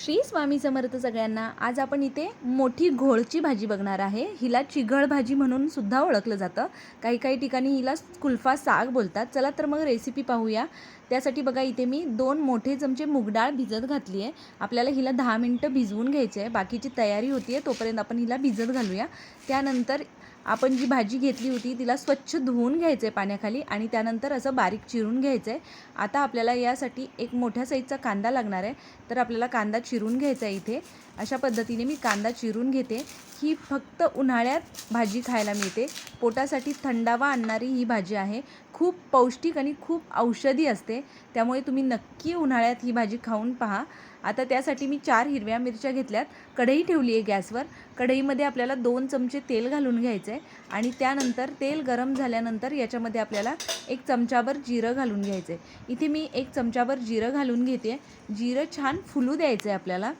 श्री स्वामी समर्थ सगळ्यांना. आज आपण इथे मोठी घोळची भाजी बघणार आहे. हिला चिघळ भाजी म्हणून सुद्धा ओळखलं जातं. काही काही ठिकाणी हिला कुल्फा साग बोलतात. चला तर मग रेसिपी पाहूया. त्यासाठी बघा इथे मी दोन मोठे चमचे मुगडाळ भिजत घातली आहे आपल्याला हिला दहा मिनटं भिजवून घ्यायचे आहे बाकीची तयारी होती आहे तोपर्यंत आपण हिला भिजत घालूया. त्यानंतर आपण जी भाजी घेतली होती तिला स्वच्छ धुवून घ्यायचं आहे पाण्याखाली आणि त्यानंतर असं बारीक चिरून घ्यायचं. आहे आता आपल्याला यासाठी एक मोठ्या साईजचा कांदा लागणार आहे. तर आपल्याला कांदा चिरून घ्यायचा आहे इथे. अशा पद्धतीने मी कांदा चिरून घेते. ही फक्त उन्हाळ्यात भाजी खायला मिळते. पोटासाठी थंडावा आणणारी ही भाजी आहे. खूप पौष्टिक आणि खूप औषधी असते. त्यामुळे तुम्ही नक्की उन्हाळ्यात ही भाजी खाऊन पहा. आता त्यासाठी मी चार हिरव्या मिरच्या घेतल्यात. कढई ठेवली आहे गॅसवर. कढईमध्ये आपल्याला दोन चमचे तेल घालून घ्यायचं. आहे आणि त्यानंतर तेल गरम झाल्यानंतर याच्यामध्ये आपल्याला एक चमचाभर जिरं घालून घ्यायचं आहे इथे मी एक चमचाभर जिरं घालून घेते जिरं छान फुलू द्यायचं आहे आपल्याला.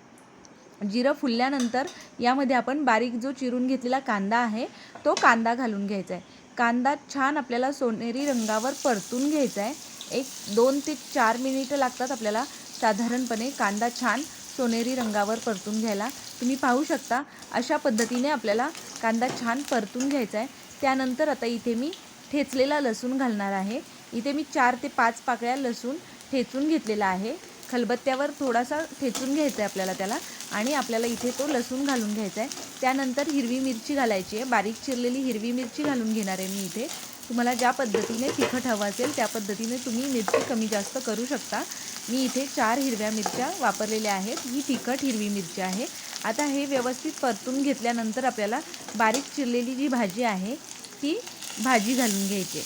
जिरं फुलल्यानंतर यामध्ये आपण बारीक जो चिरून घेतलेला कांदा आहे तो कांदा घालून घ्यायचा आहे कांदा छान आपल्याला सोनेरी रंगावर परतून घ्यायचा आहे एक दोन ते चार मिनिटं लागतात आपल्याला साधारणपणे कांदा छान सोनेरी रंगावर परतून घ्यायला तुम्ही पाहू शकता. अशा पद्धतीने आपल्याला कांदा छान परतून घ्यायचा आहे त्यानंतर आता इथे मी ठेचलेला लसूण घालणार आहे. इथे मी चार ते पाच पाकळ्या लसूण ठेचून घेतलेला आहे. खलबत्त्यावर थोडासा ठेचून घ्यायचा आहे आपल्याला त्याला आणि आपल्याला इथे तो लसूण घालून घ्यायचा आहे त्यानंतर हिरवी मिरची घालायची आहे. बारीक चिरलेली हिरवी मिरची घालून घेणार आहे मी इथे. तुम्हाला ज्या पद्धतीने तिखट हवं असेल त्या पद्धतीने तुम्ही मिरची कमी जास्त करू शकता. मी इथे चार हिरव्या मिरच्या वापरलेल्या आहेत. ही तिखट हिरवी मिरची आहे. आता हे व्यवस्थित परतून घेतल्यानंतर आपल्याला बारीक चिरलेली जी भाजी आहे ती भाजी घालून घ्यायची.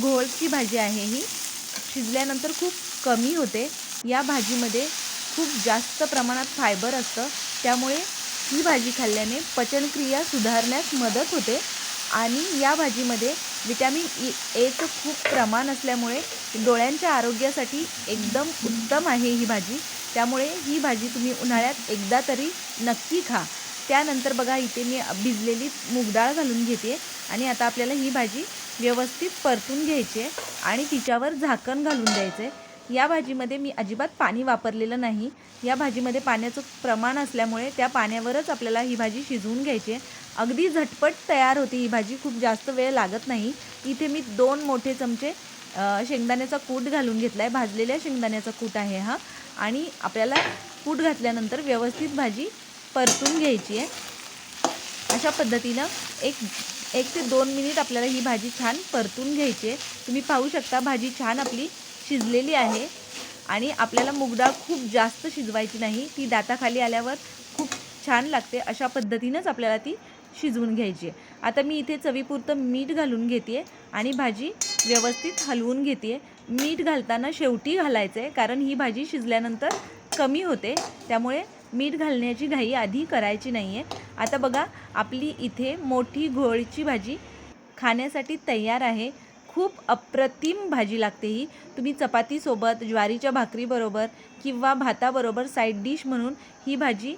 घोळची भाजी आहे ही शिजल्यानंतर खूप कमी होते. या भाजीमध्ये खूप जास्त प्रमाणात फायबर असतं. त्यामुळे ही भाजी खाल्ल्याने पचनक्रिया सुधारण्यास मदत होते. आणि या भाजीमध्ये विटॅमिन ई एचं खूप प्रमाण असल्यामुळे डोळ्यांच्या आरोग्यासाठी एकदम उत्तम आहे ही भाजी. त्यामुळे ही भाजी तुम्ही उन्हाळ्यात एकदा तरी नक्की खा. त्यानंतर बघा इथे मी भिजलेली मूगडाळ घालून घेते आणि आता आपल्याला ही भाजी व्यवस्थित परतून घ्यायची आहे आणि तिच्यावर झाकण घालून द्यायचं आहे या भाजीमध्ये मी अजिबात पाणी वापरलेलं नाही. या भाजीमध्ये पाण्याचं प्रमाण असल्यामुळे त्या पाण्यावरच आपल्याला ही भाजी शिजवून घ्यायची आहे. अगदी झटपट तयार होती ही भाजी. खूप जास्त वेळ लागत नाही. इथे मी दोन मोठे चमचे शेंगदाण्याचा कूट घालून घेतला आहे भाजलेल्या शेंगदाण्याचा कूट आहे हा. आणि आपल्याला कूट घातल्यानंतर व्यवस्थित भाजी परतून घ्यायची आहे. अशा पद्धतीनं एक एक ते दोन मिनिट आपल्याला ही भाजी छान परतून घ्यायची आहे. तुम्ही पाहू शकता भाजी छान आपली शिजलेली आहे. आणि आपल्याला मुगडाळ खूप जास्त शिजवायची नाही. ती दाताखाली आल्यावर खूप छान लागते. अशा पद्धतीनंच आपल्याला ती शिजवून घ्यायची आहे. आता मी इथे चवीपुरतं मीठ घालून घेते आणि भाजी व्यवस्थित हलवून घेते मीठ घालताना शेवटी घालायचं आहे कारण ही भाजी शिजल्यानंतर कमी होते. त्यामुळे मीठ घालण्याची घाई आधी करायची नाही आहे आता बघा आपली इथे मोठी घोळची भाजी खाण्यासाठी तयार आहे. खूप अप्रतिम भाजी लागते ही. तुम्ही चपातीसोबत ज्वारीच्या भाकरीबरोबर किंवा भाताबरोबर साईड डिश म्हणून ही भाजी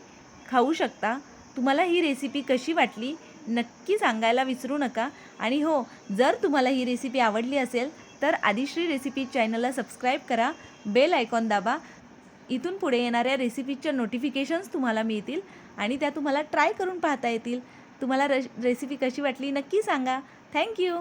खाऊ शकता. तुम्हाला ही रेसिपी कशी वाटली नक्की सांगायला विसरू नका. आणि हो जर तुम्हाला ही रेसिपी आवडली असेल तर आदिश्री रेसिपी चॅनलला सबस्क्राईब करा बेल आयकॉन दाबा. इथून पुढे येणाऱ्या रेसिपीच्या नोटिफिकेशन्स तुम्हाला मिळतील आणि त्या तुम्हाला ट्राय करून पाहता येतील. तुम्हाला रेस रेसिपी कशी वाटली नक्की सांगा. थँक्यू